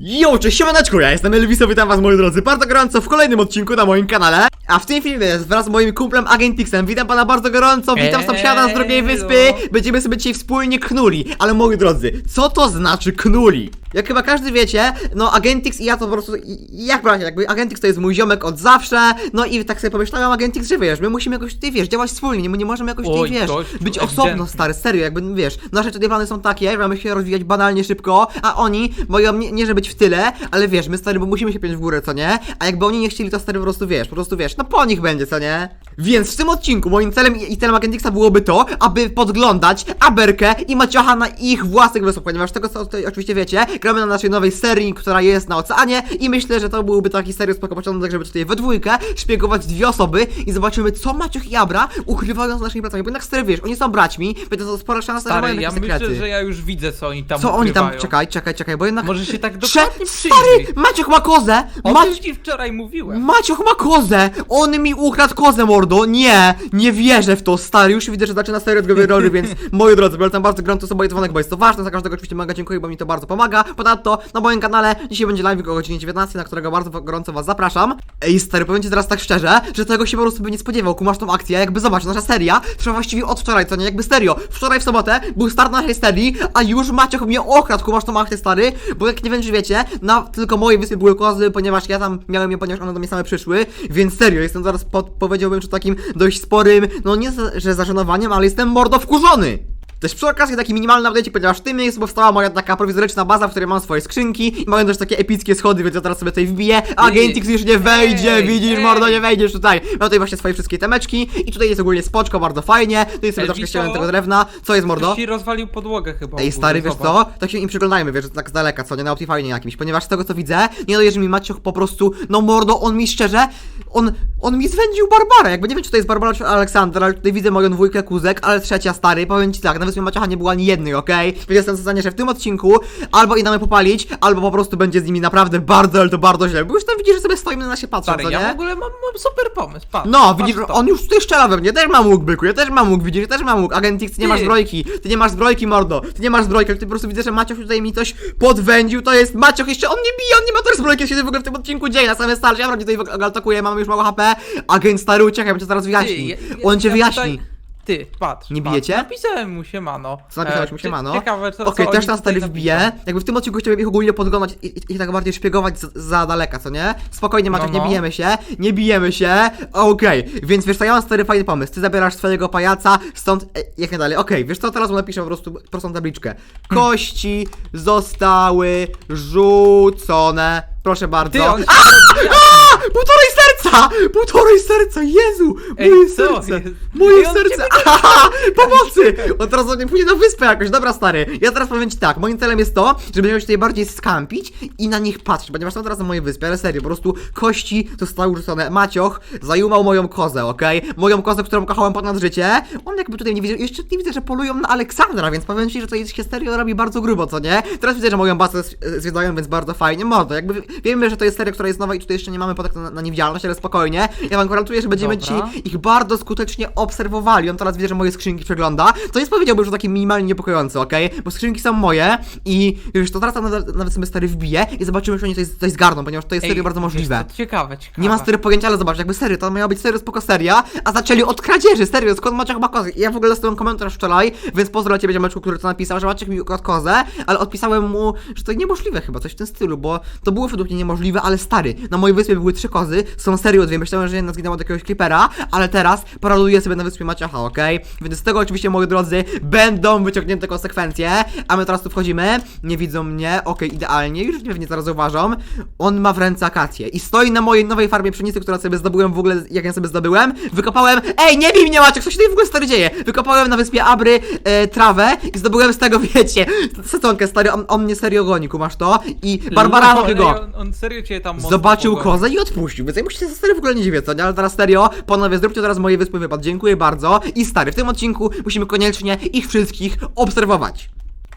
Yo, cześć siemaneczku, ja jestem Elviso, witam was moi drodzy bardzo gorąco w kolejnym odcinku na moim kanale. A w tym filmie jest wraz z moim kumplem Agentixem, witam pana bardzo gorąco, witam Eee, sąsiada z drugiej wyspy. Będziemy sobie dzisiaj wspólnie knuli, ale moi drodzy, co to znaczy knuli? Jak chyba każdy wiecie, no Agentix i ja to po prostu, jak bracie, jakby Agentix to jest mój ziomek od zawsze No i tak sobie pomyślałem, Agentix, że wiesz, my musimy jakoś tutaj, wiesz, działać wspólnie, nie, nie możemy jakoś tutaj, Oj, wiesz, gościu, być ewidentnie. osobno, stary, serio, jakby, wiesz, nasze tutaj plany są takie, mamy się rozwijać banalnie szybko, a oni mają nie, nie że być w tyle, ale wiesz, my stary, bo musimy się piąć w górę, co nie? A jakby oni nie chcieli, to stary po prostu wiesz, po prostu wiesz, no po nich będzie, co nie? Więc w tym odcinku moim celem i i celem Agentixa byłoby to, aby podglądać Aberkę i Maciocha na ich własnych wyspach, ponieważ tego co tutaj oczywiście wiecie, gramy na naszej nowej serii, która jest na oceanie i myślę, że to byłby taki serio spoko początek, żeby tutaj we dwójkę szpiegować dwie osoby i zobaczymy, co Macioch i Abra ukrywają z naszymi pracami, bo jednak stary, wiesz, oni są braćmi, więc to spora szansa, że mają Stary, ja jakieś myślę, sekrety. że ja już widzę, co oni tam Co oni tam, ukrywają. czekaj, czekaj, czekaj, bo jednak... Może się tak Prze- dokładnie Stary, przyjrzyj. Maciok ma kozę! O Mac... tym ci wczoraj mówiłem. Maciok ma kozę! On mi ukradł kozę, mordo! Nie! Nie wierzę w to, stary! Już widzę, że zaczyna serio odgrywać roli, więc moi drodzy, polecam bardzo gorąco sobie dzwonek, bo jest to ważne. Za każdego oczywiście mega dziękuję, bo mi to bardzo pomaga. Ponadto na moim kanale dzisiaj będzie live o godzinie 19, na którego bardzo gorąco was zapraszam. Ej, stary, powiem ci teraz tak szczerze, że tego się po prostu by nie spodziewał. Kumasz tą akcję, jakby zobacz, nasza seria trwa właściwie od wczoraj, co nie? Jakby serio. Wczoraj w sobotę był start naszej serii, a już Maciok mnie okradł, kumasz tą akcję, stary, bo jak nie wiem, czy wiecie, na tylko mojej wyspie były kozy, ponieważ ja tam miałem je, ponieważ one do mnie same przyszły, więc serio, jestem zaraz pod, powiedziałbym, że takim dość sporym, no nie, że zażenowaniem, ale jestem mordo wkurzony. Też przy okazji taki minimalny update, ponieważ w tym miejscu powstała moja taka prowizoryczna baza, w której mam swoje skrzynki i mają też takie epickie schody, więc ja teraz sobie tutaj wbiję, Agentix już nie wejdzie, Ej, widzisz ej. mordo, nie wejdziesz tutaj. Mam tutaj właśnie swoje wszystkie temeczki i tutaj jest ogólnie spoczko, bardzo fajnie, tu jest sobie Ej, troszkę ściąłem tego drewna, co jest mordo? Ktoś ci rozwalił podłogę chyba. Ej, stary, wiesz co? Tak się im przyglądajmy, wiesz, tak z daleka, co nie na Optifine jakimś, ponieważ z tego co widzę, nie że mi Macioch po prostu, no mordo, on mi szczerze, on, on mi zwędził Barbarę, jakby nie wiem, czy to jest Barbara czy Aleksander, ale tutaj widzę moją dwójkę kuzek, ale trzecia, stary, powiem ci tak, na wyspie Maciocha nie było ani jednej, okej? Więc jestem w stanie, że w tym odcinku albo i damy popalić, albo po prostu będzie z nimi naprawdę bardzo, ale to bardzo źle, bo już tam widzisz, że sobie stoimy na się patrzą, Stary, co ja nie? w ogóle mam, mam super pomysł, patrz. No, patrz widzisz, to. on już tutaj strzela we mnie, też mam łuk, byku, ja też mam łuk, widzisz, ja też mam łuk, Agentix, ty nie Ty. masz zbrojki, ty nie masz zbrojki, mordo, ty nie masz zbrojki, ty po prostu widzę, że Macioch tutaj mi coś podwędził, to jest Macioch, jeszcze on nie bije, on nie ma też zbrojki, co się w ogóle w tym odcinku dzieje, na samym starcie, ja wrodzie tutaj w ogóle atakuję, mamy już mało HP, agent stary uciekaj, on cię zaraz Ty, wyjaśni, ja- ja- on cię ja wyjaśni. tutaj- Ty, patrz. Nie patrz. bijecie? Napisałem mu siemano. Co napisałeś E, mu ty- siemano? Ciekawe, co Okej, też nas stary wbije. Jakby w tym odcinku chciałbym ich ogólnie podglądać i, i, i tak bardziej szpiegować za, za daleka, co nie? Spokojnie, Maciek, No, nie no. bijemy się, nie bijemy się. Okej, więc wiesz co, ja mam stary fajny pomysł. Ty zabierasz swojego pajaca, stąd e, jak nie dalej. Okej, wiesz co, teraz mu napiszę po prostu prostą tabliczkę. Kości zostały rzucone. Proszę bardzo. Ty, on się A! Półtorej serca! Półtorej serca! Jezu! Ej, Moje co serce! jest? Moje on serce! ciebie Aha! Pomocy! On teraz nie pójdzie na wyspę jakoś. Dobra, stary. Ja teraz powiem ci tak. Moim celem jest to, żeby będziemy się tutaj bardziej skampić i na nich patrzeć, ponieważ są teraz na mojej wyspie, ale serio, po prostu kości zostały rzucone. Macioch zajumał moją kozę, okej? Moją kozę, którą kochałem ponad życie. On jakby tutaj nie widzę, jeszcze nie widzę, że polują na Aleksandra, więc powiem ci, że to się serio robi bardzo grubo, co nie? Teraz widzę, że moją bazę s- zwiedzają, więc bardzo fajnie. Mordo, jakby wiemy, że to jest seria, która jest nowa i tutaj jeszcze nie mamy potek na, na niewidzialność, ale spokojnie. Ja wam gwarantuję, że będziemy Dobra. ci ich bardzo skutecznie obserwowali. On teraz widzę, że moje skrzynki przegląda. To jest powiedziałbym, że takie minimalnie niepokojące, okej? Bo skrzynki są moje i wiesz, to teraz nawet, nawet sobie stary wbije i zobaczymy, czy oni coś, coś zgarną, ponieważ to jest Ej, serio bardzo wiesz, możliwe. to Ciekawe, ciekawe. Nie ma stary pojęcia, ale zobacz, jakby serio, to miała być serio spoko seria, a zaczęli od kradzieży, serio, skąd Maciek ma kozę? Ja w ogóle dostałem komentarz wczoraj, więc pozdro dla ciebie ziomeczku, który to napisał, że Maciek mi ukradł kozę, ale odpisałem mu, że to niemożliwe chyba, coś w tym stylu, bo to było według mnie niemożliwe, ale stary, na mojej wyspie były trzy kozy, są serio dwie, myślałem, że jedna zginęła od jakiegoś creepera, ale teraz paraduję sobie na wyspie Maciecha, okej? Więc z tego oczywiście, moi drodzy, będą wyciągnięte konsekwencje, a my teraz tu wchodzimy, nie widzą mnie, okej, idealnie, już pewnie zaraz zauważą, on ma w ręce akację i stoi na mojej nowej farmie pszenicy, którą sobie zdobyłem w ogóle, jak ja sobie zdobyłem, wykopałem, ej, nie bij mnie Maciek, co się tutaj w ogóle stary dzieje? Wykopałem na wyspie Abry e, trawę i zdobyłem z tego, wiecie, sezonkę stary, on, on mnie serio goni, kumasz to? I Barbara No, mogę ej, go. On, on serio cię tam mocno Zobaczył pogoni. kozę i odpuścił, więc ja mu się stary w ogóle nie dziwię, co nie? Ale teraz serio, panowie, zróbcie teraz moje wyspy wypad, dziękuję bardzo. I stary, w tym odcinku musimy koniecznie ich wszystkich obserwować.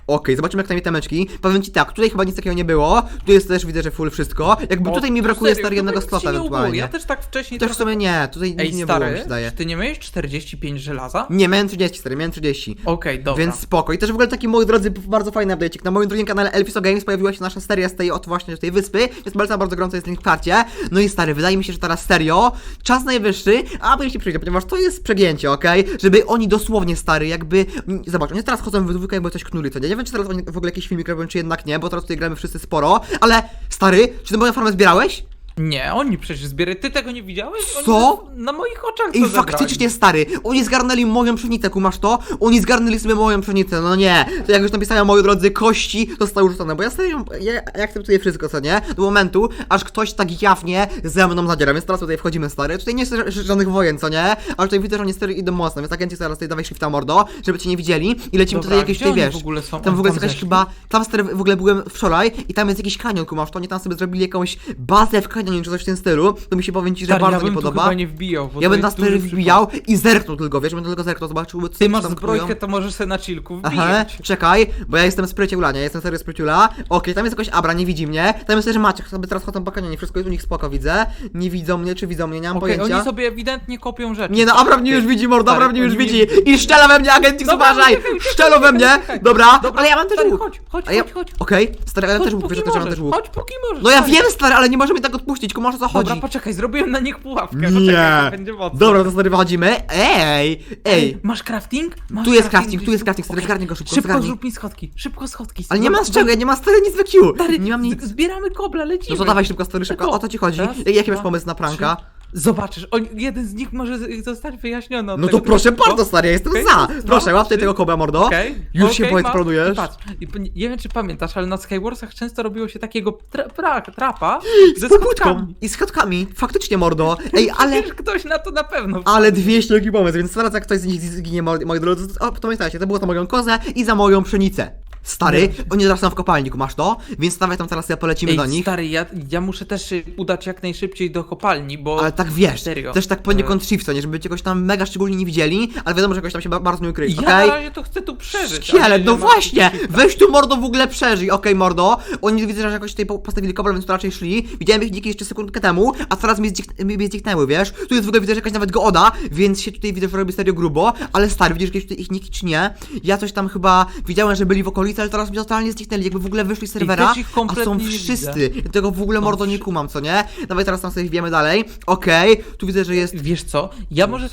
Okej, zobaczymy jak tam temeczki. Powiem ci tak, tutaj chyba nic takiego nie było. Tu jest też, widzę, że full wszystko. Jakby O, tutaj mi to brakuje serio, stary jednego tutaj nic slota się nie udało. ewentualnie. Ja też tak wcześniej Też w trochę... sumie nie, tutaj nic Ej, nie było, mi stary, się zdaje. czy ty nie miałeś 45 żelaza? Nie, miałem 30, stary, miałem 30. Okej, dobra. Więc spoko. I też w ogóle taki, moi drodzy, bardzo fajny update. Na moim drugim kanale Elfiso Games pojawiła się nasza seria z tej od właśnie tej wyspy. Jest bardzo, bardzo gorąco, jest link w karcie. No i stary, wydaje mi się, że teraz serio, czas najwyższy, aby się przyjdzie, ponieważ to jest przegięcie, okej? Żeby oni dosłownie, stary, jakby... mm, Zobacz, oni teraz chodzą w dwójkę, jakby coś knuli, co nie? Nie wiem, czy teraz w ogóle jakiś filmik robią, czy jednak nie, bo teraz tutaj gramy wszyscy sporo, ale stary, czy ty moją farmę zbierałeś? Nie, oni przecież zbierają. Ty tego nie widziałeś? Oni Co? Na, na moich oczach I to zebrali. faktycznie stary, oni zgarnęli moją pszenicę, kumasz to? Oni zgarnęli sobie moją pszenicę, no nie. To jak już napisałem, moi drodzy, kości zostały rzucone, bo ja serio, ja, ja akceptuję wszystko, co nie? Do momentu, aż ktoś tak jawnie ze mną zadziera, więc teraz tutaj wchodzimy, stary. Tutaj nie jest ża- żadnych wojen, co nie? Ale tutaj widzę, że oni stary idą mocno, więc agenci zaraz tutaj dawaj shifta mordo, żeby cię nie widzieli i lecimy Dobra, tutaj jakieś, oni wiesz, w ogóle są? tam w ogóle jest jakaś zeszli? chyba, tam stary w ogóle byłem wczoraj i tam jest jakiś kanion, kumasz to? Oni tam sobie zrobili jakąś bazę w kanionie, czy coś w tym stylu, to mi się powiem ci, że Stary, bardzo ja bym nie tu podoba. chyba nie wbijał, bo Ja to bym na jest duży wbijał i zerknął tylko, wiesz, bym tylko zerknął, zobaczył, co Ty masz tam zbrojkę, to możesz sobie na chillku wbijać. Aha, czekaj, bo ja jestem spryciula, nie? Jestem serio spryciula. Okej, tam jest jakoś Abra, nie widzi mnie. Tam jest też Maciek, sobie teraz chodzą po kanionie, wszystko jest u nich spoko, widzę. Nie widzą mnie, czy widzą mnie, nie mam Okej, pojęcia. oni sobie ewidentnie kopią rzeczy. Nie no, Abra mnie już widzi, mordo, Abra Stary, mnie już oni widzi. I szczela we mnie, agent, Dobra, uważaj! Szczelo we mnie! Dobra, ale ja mam też stary, łuk. chodź, chodź, A ja- chodź, chodź. Okej, stary, ale ja Chodź, też łuk, póki wiesz, że mam możesz, też łuk. Chodź, póki możesz. No ja stary. wiem, stary, ale nie możemy tak kumasz o co chodzi. Dobra, poczekaj, zrobiłem na nich pułapkę. Nie. Poczekaj, to będzie mocno. Dobra, to stary wychodzimy. Ej, ej. Masz crafting? Masz Tu jest crafting, tu jest crafting, stary, Okej. zgarnij go szybko, Szybko zgarnij. zrób mi schodki, szybko schodki. Ale nie ma z czego, ja nie ma stary nic we Q. Stary, Nie mam nic. Zbieramy kobla, lecimy. No to dawaj szybko, stary, szybko. O co ci chodzi? Raz, Jaki masz dwa, pomysł na pranka? trzy. Zobaczysz, on, jeden z nich może z- zostać wyjaśniony. od No to tego proszę typu. bardzo, stary, ja jestem Okej, za. raz, Proszę, łap tutaj trzy. tego kobra, mordo. Okej, Już się okej, masz. planujesz? I patrz, i p- nie wiem czy pamiętasz, ale na Skywarsach często robiło się takiego tra pra trapa ze Z schodkami. i z schodkami. Faktycznie, mordo. Ej, ale... Wiesz, ktoś na to na pewno Ale 200 jaki pomysł, więc teraz jak ktoś z nich zginie, moi moi drodzy, to- o, to pamiętajcie, to było za moją kozę i za moją pszenicę. Stary, oni teraz są w kopalniku, masz to? Więc dawaj tam teraz ja polecimy Ej, do nich. stary, ja, ja muszę też się udać jak najszybciej do kopalni, bo... Ale tak wiesz, Serio. też tak poniekąd shifto, nie? Żeby cię jakoś tam mega szczególnie nie widzieli, ale wiadomo, że jakoś tam się ba- bardzo nie ukryć, Ja okej? na razie to chcę tu przeżyć. a Szkielet, nie, no mam- właśnie! Weź tu mordo w ogóle przeżyj, okej mordo. Oni widzę, że jakoś tutaj po- postawili kobra, więc tu raczej szli. Widziałem ich niki jeszcze sekundkę temu, a teraz mi, zdzik- mi zniknęły, wiesz? Tu jest w ogóle widzę, że jakaś nawet geoda, więc się tutaj widzę, że robi serio grubo, ale stary, widzisz jakieś tutaj ich niki czy nie? Ja coś tam chyba widziałem, że byli w okolicy, ale teraz mi totalnie zniknęli, jakby w ogóle wyszli z serwera, też ich a kompletnie są nie wszyscy. Ja tego w ogóle mordo nie kumam, co nie? Dawaj teraz tam sobie wbijemy dalej. Okej, tu widzę, że jest... Wiesz co? Ja może...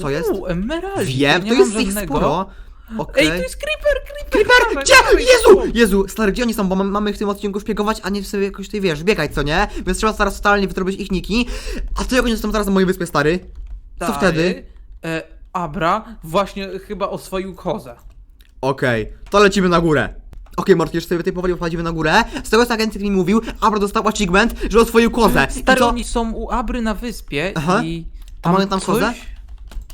Co jest? Uuu. Wiem, to jest ich sporo. Okej. Ej, to jest creeper, creeper! Creeper! Gdzie? Jezu! Jezu, stary, gdzie oni są? Bo mam- mamy w tym odcinku szpiegować, a nie sobie jakoś tutaj, wiesz, biegać, co nie? Więc trzeba teraz totalnie wytrobić ich niki. A co jak oni są teraz na mojej wyspie, stary? Co wtedy? E, Abra właśnie chyba oswoił kozę. Okej, to lecimy na górę. Okej, Morty, już sobie tutaj powoli wchodzimy na górę. Z tego co agencyk mi mówił, Abra dostał achievement, że oswoił kozę. I Stary, co? oni są u Abry na wyspie Aha. i... A mamy tam kozę?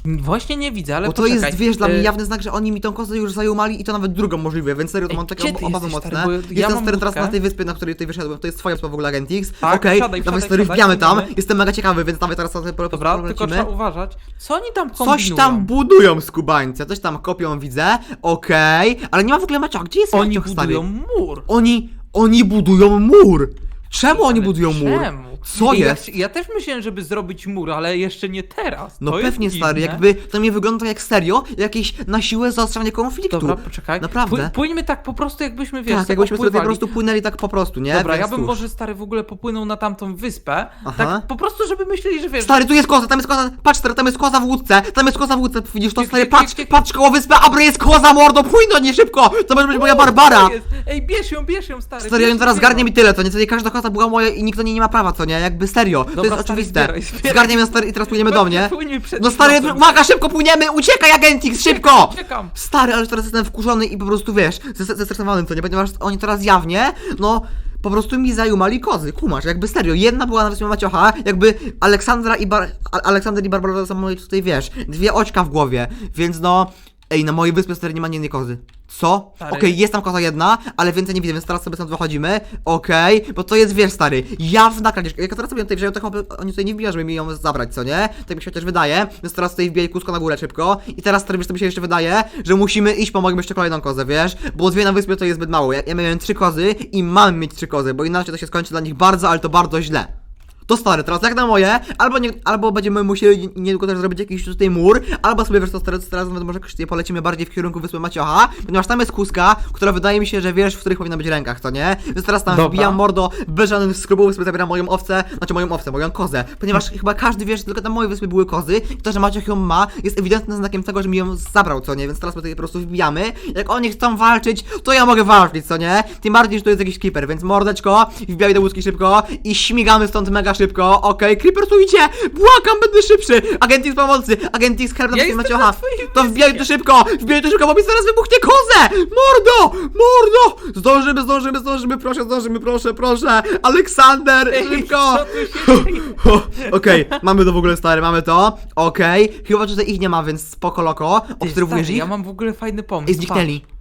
Właśnie nie widzę, ale Bo to poczekaj. jest, wiesz, dla mnie E, jawny znak, że oni mi tą kozę już zajumali i to nawet drugą możliwe, więc serio to Ej, mam takie gdzie ob ty obawy jesteś, mocne. stary? Bo ja Jestem mam stary teraz łódkę. na tej wyspie, na której tutaj wyszedłem, to jest twoja wyspa w ogóle Agentix. Tak, Okej, wsiadaj, dawaj wsiadaj, stary, wbijamy tam. Jestem mega ciekawy, więc dawaj teraz sobie Dobra, tylko trzeba uważać. Co oni tam kombinują? Coś tam budują skubańcy, coś tam kopią, widzę. Okej, ale nie ma w ogóle Maciok, gdzie jest Oni Maciok, stary? budują mur. Oni, oni budują mur! Czemu oni budują mur? czemu? Co ja- jest? Ja, też myślałem, żeby zrobić mur, ale jeszcze nie teraz. No to jest pewnie stary, dziwne. jakby to nie wygląda jak serio, jakieś na siłę zaostrzanie konfliktu. Dobra, poczekaj. Naprawdę. Pły- Płyńmy tak po prostu, jakbyśmy, wiesz, tak, jakbyśmy sobie po prostu płynęli tak po prostu, nie? Dobra, ja bym cóż. może, stary, w ogóle popłynął na tamtą wyspę. Aha. Tak po prostu, żeby myśleli, że wiesz... Stary, tu jest koza, tam jest koza, patrz stary, tam jest koza w łódce, tam jest koza w łódce, widzisz to stary, patrz, patrz koło wyspy, Abry jest koza, mordo, płyń do niej szybko, to może być moja Barbara. Jest? Ej, bierz ją, bierz ją, stary. Stary, teraz ją. zgarnie mi tyle, co nie, co nie każda koza była moja i nikt do niej nie ma prawa, co nie, jakby serio, to jest stary, oczywiste. zbieraj, zbieraj. Stary i teraz płyniemy do mnie. przed No stary, nosem. uwaga, szybko płyniemy, uciekaj Agentix, szybko! Uciekam. Stary, ale już teraz jestem wkurzony i po prostu wiesz, zes- zestresowany, co nie, ponieważ oni teraz jawnie, no, po prostu mi zajumali kozy, kumasz, jakby serio, jedna była na wyspie Maciocha, jakby Aleksandra i Bar... A- Aleksander i Barbara są moi tutaj, wiesz, dwie oczka w głowie, więc no, Ej, na mojej wyspie stary nie ma ani jednej kozy. Co? Stary. Okej, jest tam koza jedna, ale więcej nie widzę, więc teraz sobie stąd wychodzimy. Okej, bo to jest, wiesz, stary, jawna kradzież. Jak ja teraz sobie tutaj wziąłem, to chyba oni tutaj nie wbijają, żeby mi ją zabrać, co nie? Tak mi się chociaż wydaje, więc teraz tutaj wbijaj kusko na górę szybko. I teraz, stary, wiesz, to mi się jeszcze wydaje, że musimy iść po moją jeszcze kolejną kozę, wiesz? Bo dwie na wyspie to jest zbyt mało. Ja, ja miałem trzy kozy i mam mieć trzy kozy, bo inaczej to się skończy dla nich bardzo, ale to bardzo źle. To stary, teraz jak na moje, albo, nie, albo będziemy musieli niedługo też zrobić jakiś tutaj mur, albo sobie wiesz to teraz, teraz nawet może Krzysztof, polecimy bardziej w kierunku wyspy Maciocha, ponieważ tam jest kuska, która wydaje mi się, że wiesz, w których powinna być rękach, to nie? Więc teraz tam Dobra. wbijam mordo bez żadnych skrupów, sobie zabieram moją owcę, znaczy moją owcę, moją kozę, ponieważ chyba każdy wie, że tylko na mojej wyspie były kozy i to, że Macioch ją ma, jest ewidentnym znakiem tego, że mi ją zabrał, co nie? Więc teraz my tutaj po prostu wbijamy, jak oni chcą walczyć, to ja mogę walczyć, co nie? Tym bardziej, że to jest jakiś creeper, więc mordeczko, wbijaj do łódki szybko i śmigamy stąd mega szybko, okej, creeper tu idzie, błagam, będę szybszy, agent X pomocy, agent X help na Ja Maciocha, to wbijaj tu szybko, wbijaj tu szybko, bo mi zaraz wybuchnie kozę, mordo, mordo, zdążymy, zdążymy, zdążymy, proszę, zdążymy, proszę, proszę, Aleksander, szybko, Okej, mamy to w ogóle stary, mamy to. Okej, chyba tutaj ich nie ma, więc spoko loko. Obserwujesz ich? Ja mam w ogóle fajny pomysł. Ej, zniknęli.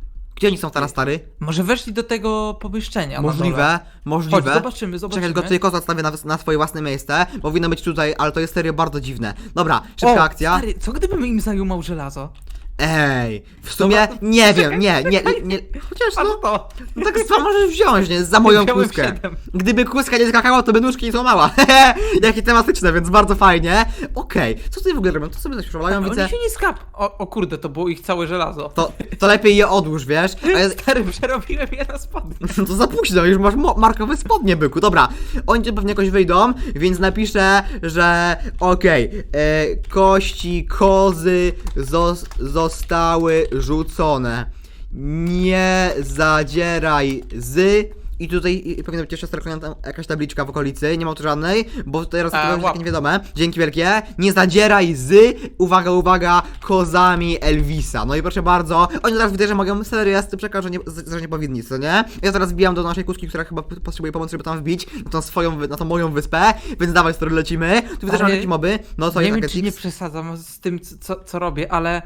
Gdzie oni są teraz, stary? Może weszli do tego pomieszczenia. na dole. Możliwe, możliwe. Chodź, zobaczymy, zobaczymy. Czekaj, tylko tutaj koza na, na swoje własne miejsce, powinno być tutaj, ale to jest serio bardzo dziwne. Dobra, szybka akcja. Stary, co gdybym im zajumał żelazo? Ej, w sumie nie wiem, nie, nie, nie. Chociaż Patrz no, to. no tak samo możesz wziąć, nie? Za moją Wziąłem kłuskę. siedem. Gdyby kłuska nie skakała, to by nóżki nie złamała. Jakie tematyczne, więc bardzo fajnie. Okej, co tutaj w ogóle robią? To sobie coś przewalają, Oni widzę. się nie skap. O, o kurde, to było ich całe żelazo. To, to lepiej je odłóż, wiesz? A ja, Stary, przerobiłem je na spodnie. no to za późno, już masz mo- markowe spodnie, byku. Dobra, oni tu pewnie jakoś wyjdą, więc napiszę, że okej, e, kości kozy zos- zostały rzucone. Nie zadzieraj z... I tutaj powinna być jeszcze starknięta jakaś tabliczka w okolicy, nie ma tu żadnej, bo teraz to łap. takie niewiadome. Dzięki wielkie. Nie zadzieraj z, uwaga, uwaga, kozami Elvisa. No i proszę bardzo, oni teraz widzę, że mogą serio jasny przekaz, że nie, z- że nie powinni, co nie? Ja teraz wbijam do naszej kuski, która chyba potrzebuje pomocy, żeby tam wbić, na tą swoją, na tą moją wyspę, więc dawaj, stary, lecimy. Tu widzę, że Ale mam jakieś moby. No co nie jest wiem, czy nie przesadzam z tym, co, co robię, ale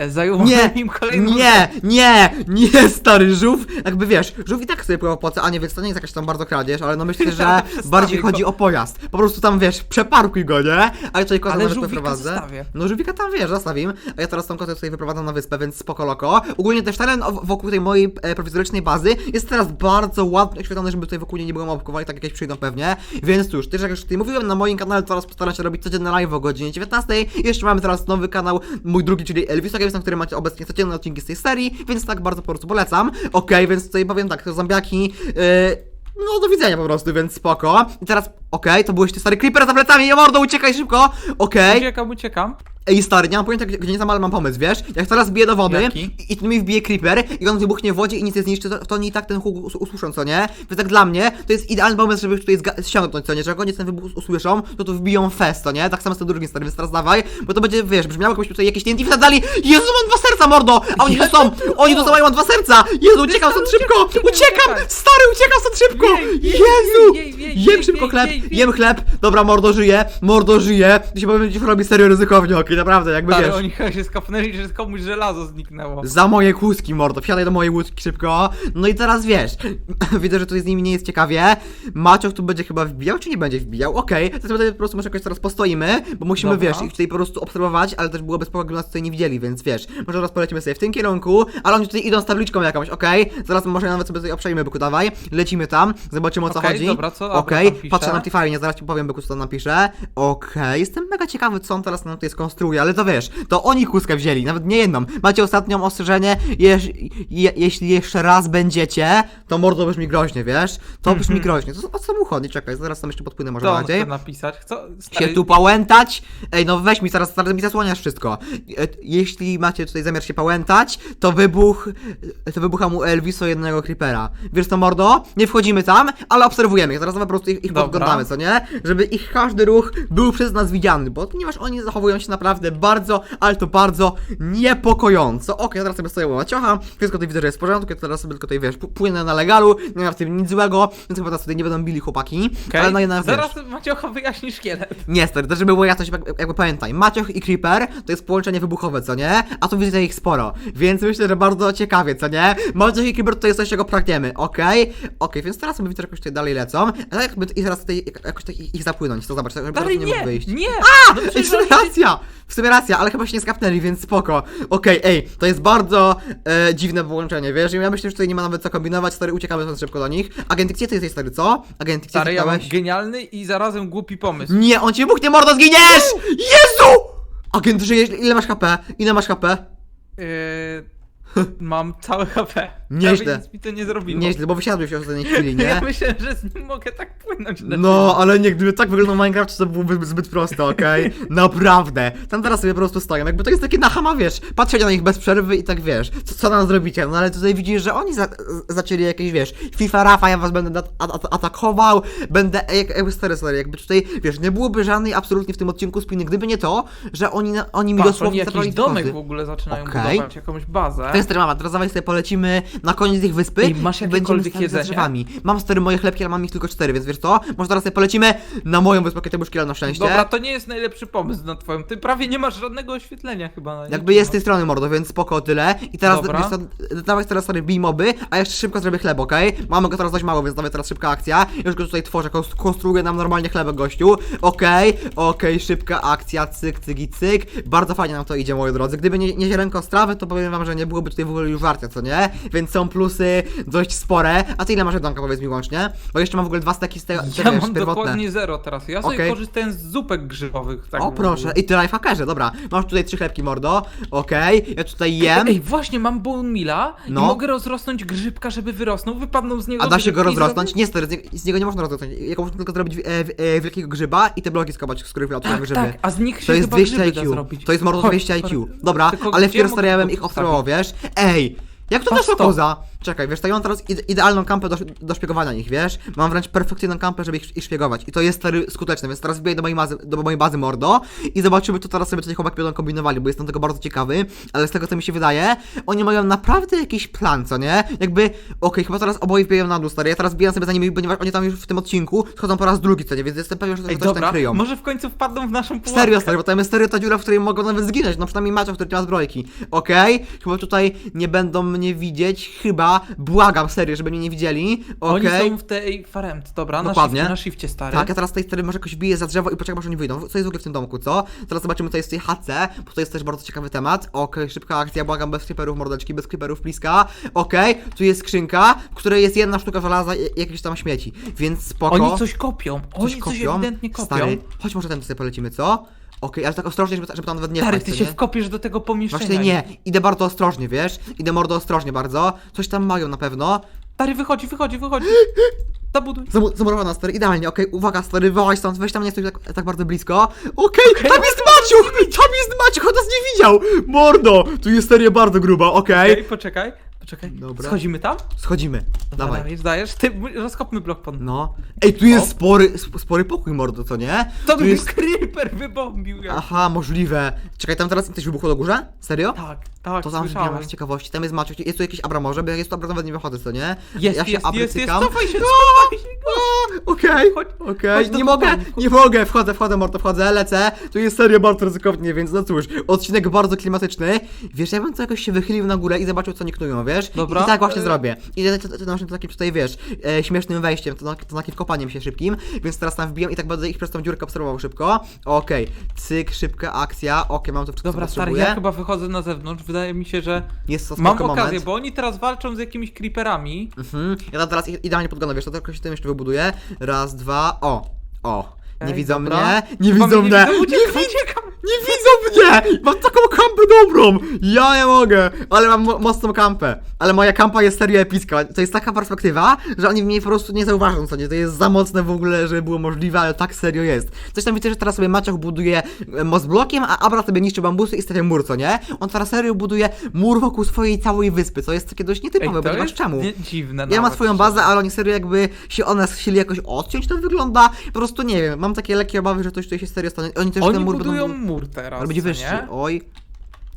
e, zajumałem Nie, im kolejną nie, nie, nie, stary, żółw, jakby wiesz, żółw i tak sobie pływał po a nie, więc to nie jest jakaś tam bardzo kradzież, ale no myślę, że bardziej go. chodzi o pojazd. Po prostu tam, wiesz, przeparkuj go, nie? A ja tutaj kozę Ale żółwika wyprowadzę. zostawię. No żółwika tam, wiesz, zostawim, a ja teraz tą kozę tutaj wyprowadzam na wyspę, więc spoko loko. Ogólnie też teren wokół tej mojej e, prowizorycznej bazy jest teraz bardzo ładnie oświetlony, żeby tutaj wokół niej nie było małpkowań, tak jakieś przyjdą pewnie, więc cóż, też jak już tutaj mówiłem, na moim kanale teraz postaram się robić codzienne live o godzinie 19. I jeszcze mamy teraz nowy kanał, mój drugi, czyli Elvis Na którym macie obecnie codzienne odcinki z tej serii, więc tak bardzo po prostu polecam. Okej, więc tutaj powiem tak, to zombiaki, yy, no do widzenia po prostu, więc spoko. I teraz, okej, to byłeś ty stary creeper za plecami, ja mordo, uciekaj szybko, okej. Uciekam, uciekam. Ej, stary, nie mam pojęcia, gdzie, gdzie nie ale mam pomysł, wiesz? Jak teraz biję do wody Jaki? i, i tu mi wbije creeper i on wybuchnie w wodzie i nic nie zniszczy, to, to oni i tak ten huk us- usłyszą, co nie? Więc tak dla mnie to jest idealny pomysł, żeby tutaj zga- ściągnąć, co nie? Że jak oni ten wybuch us- usłyszą, to tu wbiją fest, co nie? Tak samo z tym drugim stary, więc teraz dawaj, bo to będzie, wiesz, brzmiało jakbyś tutaj jakieś TNT wsadzali. Jezu, mam dwa serca, mordo! A oni tu są! Oni tu są, a ja mam dwa serca! Jezu, uciekam stąd szybko! Uciekam! Stary, uciekam stąd szybko! Jej, jej, Jezu! jej, jej, jej, Jem jej, szybko jej, chleb, jej, jej. jem chleb! Dobra, mordo żyje, mordo żyje! Ty się powiem, że robi serio ryzykownie, okej, naprawdę, jakby Ale wiesz. oni chyba się skapnęli, że komuś żelazo zniknęło. Za moje kłuski, mordo. Wsiadaj do mojej łódki szybko. No i teraz wiesz. Widzę, że tutaj z nimi nie jest ciekawie. Maciok tu będzie chyba wbijał, czy nie będzie wbijał? Okej. Teraz tutaj po prostu może jakoś teraz postoimy, bo musimy, Dobra. wiesz, ich tutaj po prostu obserwować, ale też byłoby spoko, gdyby nas tutaj nie widzieli, więc wiesz. Może teraz polecimy sobie w tym kierunku, ale oni tutaj idą z tabliczką jakąś, okej? Zaraz może nawet sobie tutaj obszejmy, byku, dawaj. Lecimy tam, zobaczymy o co Okej, chodzi. dobra, co- Okej, patrzę na Tify, zaraz ci powiem, byku, co tam napiszę. Okej, jestem mega ciekawy, co on teraz nam tutaj skonstruuje, ale to wiesz, to oni kłuskę wzięli, nawet nie jedną. Macie ostatnią ostrzeżenie, jeż, je, jeśli jeszcze raz będziecie, to mordo brzmi groźnie, wiesz? To brzmi Mhm. groźnie. To o co mu chodzi? Czekaj, zaraz tam jeszcze podpłynę może Co on bardziej. chce napisać? Co? Się Stary, tu pałętać? Ej, no weź mi zaraz, zaraz mi zasłaniasz wszystko. E, Jeśli macie tutaj zamiar się pałętać, to wybuch, to wybucha mu Elviso jednego creepera. Wiesz co, mordo? Nie wchodzimy tam, ale obserwujemy. Zaraz prostu ich, ich Dobra. podglądamy, co nie? Żeby ich każdy ruch był przez nas widziany, bo ponieważ oni zachowują się naprawdę bardzo, ale to bardzo niepokojąco. Okej, ja teraz sobie stoję u Maciocha, wszystko tutaj widzę, że jest w porządku, ja teraz sobie tylko tutaj, wiesz, płynę na legalu, nie ma w tym nic złego, więc chyba teraz tutaj nie będą bili chłopaki, Okej? ale no jednak, wiesz, Zaraz Maciocha wyjaśni szkielet. nie, stary, to żeby było jasność, jakby, jakby pamiętaj, Macioch i Creeper to jest połączenie wybuchowe, co nie? A tu widzę ich sporo, więc myślę, że bardzo ciekawie, co nie? Macioch i Creeper to jest coś, czego pragniemy, okej? Okej, więc teraz sobie widzę, że jakoś tutaj dalej lecą, ale jakby i teraz tutaj jak- jakoś tak ich zapłynąć, to zobacz, żeby Dalej nie nie, mógł wyjść. nie! No oni- racja! W sumie racja, ale chyba się nie skapnęli, więc spoko. Okej, ej, to jest bardzo e, dziwne połączenie, wiesz? I ja myślę, że tutaj nie ma nawet co kombinować, stary, uciekamy stąd szybko do nich. Agent, gdzie ty jesteś, stary, co? Agent, gdzie Stary, ja mam genialny i zarazem głupi pomysł. Nie, on cię buchnie, mordo, zginiesz! Jezu! Agent, żyjesz, ile masz HP? Ile masz HP? Yy, mam całe HP. Nieźle. Prawie nic mi to nie zrobiło. Nieźle, bo wysiadłeś w ostatniej chwili, Ja nie? myślałem, że z nim mogę tak płynąć. na No, ale nie, gdyby tak wyglądał Minecraft, to byłoby zbyt proste, okej? Naprawdę. Tam teraz sobie po prostu stoją, jakby to jest takie na hama, wiesz, patrzę na nich bez przerwy i tak, wiesz, co, co nam zrobicie? No ale tutaj widzisz, że oni za, zaczęli jakieś, wiesz, FIFA Rafa, ja was będę at, at, atakował, będę, jak, jakby stary, stary, jakby tutaj, wiesz, nie byłoby żadnej absolutnie w tym odcinku spiny, gdyby nie to, że oni, na- oni mi Patrz, dosłownie oni zabrali jakiś te domek kozy. w ogóle zaczynają Okej. budować, jakąś bazę. Jest mama, teraz dawaj sobie polecimy na koniec ich wyspy Ej, masz i będziemy jakiekolwiek stali za jedzenie? drzewami. Mam stary moje chlebki, ale mam ich tylko cztery, więc wiesz co? Może teraz sobie polecimy na moją wyspę, kiedy już na szczęście. Dobra, to nie jest najlepszy pomysł na twoją. Ty prawie nie masz żadnego oświetlenia chyba na Jakby jest z tej strony mordo, więc spoko o tyle. I teraz Dobra. wiesz co, dawaj teraz stary bij moby, a jeszcze szybko zrobię chleb, okej? Mamy go teraz dość mało, więc dawaj teraz szybka akcja. Już go tutaj tworzę, kons- konstruuję nam normalnie chlebek gościu. Okej, okej, szybka akcja, cyk, cyk i cyk. Bardzo fajnie nam to idzie, moi drodzy. Gdyby nie, nie ziarenko strawy, to powiem wam, że nie byłoby tutaj w ogóle już warte, co nie? Więc są plusy dość spore. A ty ile masz jedzonka, powiedz mi łącznie? Bo jeszcze mam w ogóle dwa steki z tego, Ja mam dokładnie zero teraz. Ja sobie Okej. korzystałem z zupek grzybowych. Tak O proszę, i ty lifehackerze, dobra. Masz tutaj trzy chlebki, mordo. Okej, ja tutaj jem. Ej, właśnie, mam bone mila No. i mogę rozrosnąć grzybka, żeby wyrosnął. Wypadną z niego A da się go grzybki i rozrosnąć? Nie, stary, z niego, z niego nie można rozrosnąć. Jak można tylko zrobić e, e, wielkiego grzyba i te bloki skopać, z których wylatują Tak, grzyby. tak, a z nich się To jest chyba 200 grzyby da IQ. zrobić. To jest mordo Chodź, 200 chodź. IQ. Dobra, Tylko ale gdzie wpierw mogę to ich obserwował, wiesz? Ej! Jak to Patrz doszło to. koza? Czekaj, wiesz, to ja mam teraz ide idealną kampę do, do szpiegowania ich, wiesz? Mam wręcz perfekcyjną kampę, żeby ich, ich szpiegować. I to jest stary skuteczne, więc teraz wbiję do mojej bazy, do mojej bazy mordo i zobaczymy, co teraz sobie tutaj chłopaki będą kombinowali, bo jestem tego bardzo ciekawy, ale z tego co mi się wydaje, oni mają naprawdę jakiś plan, co nie? Jakby, okej, chyba teraz oboje wbijają na dół, stary, ja teraz bijam sobie za nimi, ponieważ oni tam już w tym odcinku schodzą po raz drugi, co nie? Więc jestem pewien, że coś tam dobra, kryją. może w końcu wpadną w naszą pułapkę. Serio, stary, bo tam jest serio ta dziura, w której mogą nawet zginąć, no przynajmniej macie, który nie ma zbrojki. Okej? Chyba tutaj nie będą mnie widzieć, chyba. Błagam, serio, żeby mnie nie widzieli. Oni Okej? są w tej faremce, dobra, Dokładnie. na shifcie, na shifcie stary. Tak, ja teraz tutaj stary może jakoś biję za drzewo i poczekam, aż oni wyjdą. Co jest w ogóle w tym domku, co? Teraz zobaczymy, co jest w tej chatce, bo to jest też bardzo ciekawy temat. Okej, szybka akcja, błagam, bez creeperów, mordeczki, bez creeperów, bliska. Okej, tu jest skrzynka, w której jest jedna sztuka żelaza i jakieś tam śmieci, więc spoko. Oni coś kopią, oni coś, kopią. ewidentnie kopią. Stary, chodź może ten sobie polecimy, co? Okej, ale tak ostrożnie, żeby, żeby tam nawet nie Stary, wpaść, ty co się nie? wkopiesz do tego pomieszczenia. Właśnie nie, idę bardzo ostrożnie, wiesz? Idę mordo ostrożnie bardzo. Coś tam mają na pewno. Stary, wychodzi, wychodzi, wychodzi. Zabuduj. Zamu- Zamurowana, stary, idealnie, okej, uwaga, stary, wyłaź stąd, weź tam nie stój tak, tak bardzo blisko. Okej, tam jest Maciuch! Tam jest Maciuch, on nas nie widział! Mordo! Tu jest seria bardzo gruba, okej. Okej, poczekaj, poczekaj. Dobra. Schodzimy tam? Schodzimy, dawaj. Dawaj, zdajesz? Ty, rozkopmy blok pod... No. Ej, tu jest O. spory, sp- spory pokój, mordo, co nie? To tu mi jest... creeper wybombił. Jak... Aha, możliwe. Czekaj, tam teraz coś wybuchło do górze? Serio? Tak, tak, To tam słyszałem. ma z ciekawości. Tam jest Maciuś, jest tu jakiś Abramorze, bo jak jest tu Abram, nawet nie wychodzę, co nie? Jest, ja się jest, jest, jest, cofaj się, cofaj się. Okej, Chodź- okej, chodź do nie mogę, nie mogę, wchodzę, wchodzę, mordo, wchodzę, lecę. Tu jest serio bardzo ryzykownie, więc no cóż, odcinek bardzo klimatyczny. Wiesz, ja bym co jakoś się wychylił na górę i zobaczył, co niektóją, wiesz? Dobra. I tak właśnie E- zrobię. Idę to, to, to naszym takim tutaj, wiesz, e, śmiesznym wejściem, to, to takim kopaniem się szybkim, więc teraz tam wbijam i tak będę ich przez tą dziurkę obserwował szybko. Okej, cyk, szybka akcja, okej, mam to wszystko, Dobra, co stary, potrzebuję. ja chyba wychodzę na zewnątrz. Wydaje mi się, że Jest to mam spoko okazję, moment. bo oni teraz walczą z jakimiś creeperami. Mhm. Ja tam teraz idealnie podglądam, wiesz, to tylko się tym jeszcze wybuduję. Raz, dwa, o, o. Nie Ej, widzą dobra. mnie, nie Chyba widzą mnie mnie. nie widzą, uciekam, uciekam. Nie widzą mnie! Mam taką kampę dobrą! Ja nie mogę! Ale mam mo- mocną kampę. Ale moja kampa jest serio epicka. To jest taka perspektywa, że oni mnie po prostu nie zauważą, co nie? To jest za mocne w ogóle, żeby było możliwe, ale tak serio jest. Coś tam widzę, że teraz sobie Maciach buduje e, most blokiem, a Abra sobie niszczy bambusy i stawia mur, co nie? On teraz serio buduje mur wokół swojej całej wyspy, co jest takie dość nietypowe, to ponieważ jest czemu? nie- dziwne Ja ma nawet, swoją bazę, ale oni serio jakby się od nas chcieli jakoś odciąć, to wygląda. Po prostu nie wiem, mam takie lekkie obawy, że coś tutaj się serio stanie. Oni też ten Oni mur budują będą... mur teraz, Ale będzie co wyższy. nie? Oj.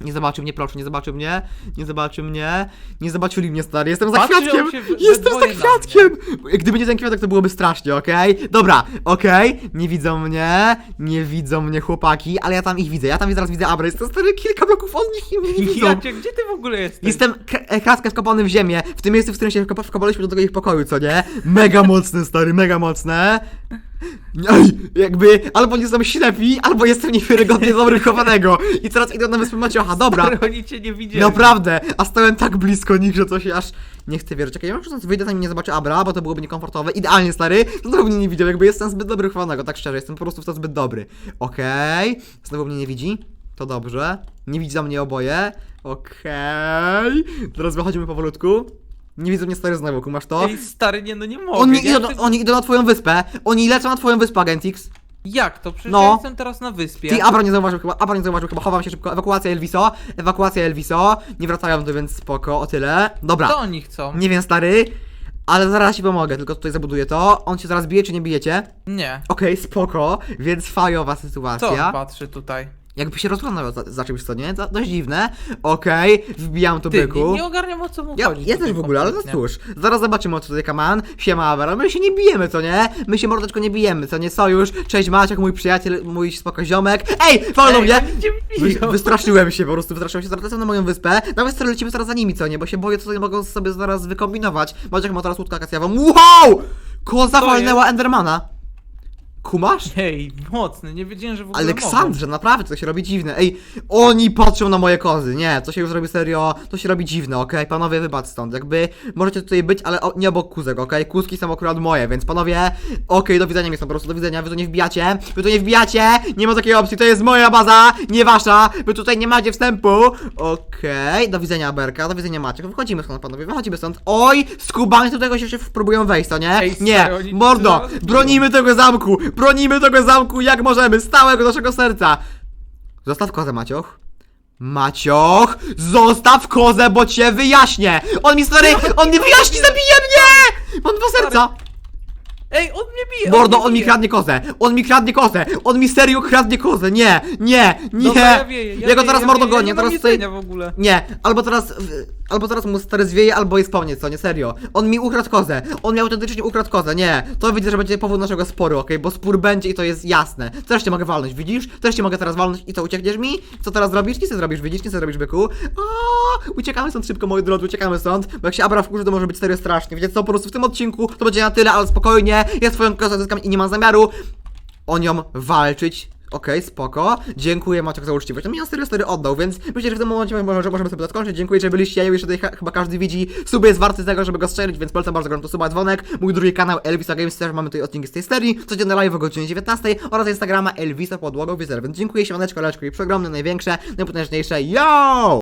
Nie zobaczy mnie, proszę, nie zobaczy mnie. Nie zobaczy mnie. Nie zobaczyli mnie, stary. Jestem za Patrzą kwiatkiem! się we Jestem za dwoje na kwiatkiem! Gdyby nie ten kwiatek, to byłoby strasznie, okej? Dobra, okej. Nie widzą mnie. Nie widzą mnie chłopaki, ale ja tam ich widzę. Ja tam zaraz widzę Abra. Jestem stary kilka bloków od nich i mnie nie widzą. Jacie, gdzie ty w ogóle jesteś? Jestem k- e, kratkę wkopany w ziemię, w tym miejscu, w którym się wkopa- wkopaliśmy do tego ich pokoju, co nie? Mega mocne, stary, mega mocne. Ej, jakby albo nie są ślepi, albo jestem niewiarygodnie dobry chowanego. I teraz idę na wyspę Maciocha, dobra. Oni cię nie widzieli. Naprawdę, a stałem tak blisko nich, że to się aż nie chcę wierzyć. Czekaj, ja może stąd wyjdę, zanim nie zobaczy Abra, bo to byłoby niekomfortowe. Idealnie, stary, znowu mnie nie widział, jakby jestem zbyt dobry chowanego, tak szczerze, jestem po prostu w to zbyt dobry. Okej, znowu mnie nie widzi, to dobrze. Nie widzą mnie oboje, okej. Teraz wychodzimy powolutku. Nie widzą mnie stary znowu, kumasz to? Ej, stary, nie, no nie mogę. Oni ja idą, oni idą na twoją wyspę, oni lecą na twoją wyspę, Agentix. Jak to? Przecież No. ja jestem teraz na wyspie. Ty, Abra nie zauważył chyba, Abra nie zauważył chyba, chowam się szybko, ewakuacja Elviso, ewakuacja Elviso, nie wracają tu, więc spoko, o tyle. Dobra, Co oni chcą? nie wiem stary, ale zaraz ci pomogę, tylko tutaj zabuduję to, on się zaraz bije, czy nie bijecie? Nie. Okej, spoko, więc fajowa Co on sytuacja. patrzy tutaj? Jakby się rozglądał za, za czymś, co nie? Za, dość dziwne. Okej, wbijam tu Ty, nie, byku. nie ogarniam o co mu Ja, chodzi. ja tutaj też w ogóle, ale no kompletnie. cóż, zaraz zobaczymy o co tutaj kaman. Siema Abra, my się nie bijemy, co nie? My się mordeczko nie bijemy, co nie? Sojusz, cześć Maciek, mój przyjaciel, mój spoko ziomek. Ej, wolno Ej, mnie! oni cię Wy, biją. wystraszyłem się po prostu, wystraszyłem się, zaraz lecę na moją wyspę. Nawet stary lecimy zaraz za nimi, co nie? Bo się boję, co oni mogą sobie zaraz wykombinować. Maciek ma teraz łódkę akacjową. Wow! Koza Co walnęła Endermana. Kumasz? Ej, mocny, nie wiedziałem, że w ogóle Aleksandrze, naprawdę, to się robi dziwne. Ej, oni patrzą na moje kozy. Nie, to się już robi serio, to się robi dziwne, okej? Panowie, wybacz stąd. Jakby możecie tutaj być, ale o, nie obok kózek, okej? Kózki są akurat moje, więc panowie, okej, do widzenia mi są po prostu, do widzenia. Wy tu nie wbijacie, wy tu nie wbijacie, nie ma takiej opcji, to jest moja baza, nie wasza, wy tutaj nie macie wstępu. Okej, do widzenia Berka, do widzenia Maciek. Wychodzimy stąd, panowie, wychodzimy stąd. Oj, skubany do tego się, się próbują wejść, to nie? Ej, stary, nie, oni mordo, bronimy tego zamku, bronimy tego zamku jak możemy, z całego naszego serca. Zostaw kozę, Macioch. Macioch, zostaw kozę, bo cię wyjaśnię. On mi stary, on mnie wyjaśni, zabije mnie! Mam dwa serca. Ej, on mnie bije! Mordo, mnie on mi bije. kradnie kozę! On mi kradnie kozę! On mi serio kradnie kozę! Nie! Nie! Nie! Dobra, ja wieję, ja go wieję, teraz ja mordo wieję, gonię, ja nie mam teraz tutaj... jedzenia w ogóle. Nie, albo teraz, albo teraz mu stary zwieje, albo jest po mnie, co, nie serio. On mi ukradł kozę, on mi autentycznie ukradł kozę, nie. To widzę, że będzie powód naszego sporu, okej, bo spór będzie i to jest jasne. Też cię mogę walnąć, widzisz? Też cię mogę teraz walnąć i co, uciekniesz mi? Co teraz zrobisz? Nic nie zrobisz, widzisz? Nic nie zrobisz, byku. A, uciekamy stąd szybko, moi drodzy, uciekamy stąd, bo jak się Abra wkurzy, to może być serio strasznie. Wiecie co, po prostu w tym odcinku to będzie na tyle, ale spokojnie, ja swoją kozę zyskam i nie mam zamiaru o nią walczyć. Okej, spoko. Dziękuję Maciek za uczciwość. On mi ją serio stary oddał, więc myślę, że w tym momencie może, możemy sobie to skończyć. Dziękuję, że byliście. Ja już tutaj ch- chyba każdy widzi. Suby jest warty tego, żeby go strzelić, więc polecam bardzo gorąco suba dzwonek. Mój drugi kanał Elvisa Games, też mamy tutaj odcinki z tej serii. Codziennie live o godzinie 19 oraz Instagrama Elvisa Podłogą Wizer. Więc dziękuję siemaneczko, leczko i przeogromne, największe, najpotężniejsze. Yo!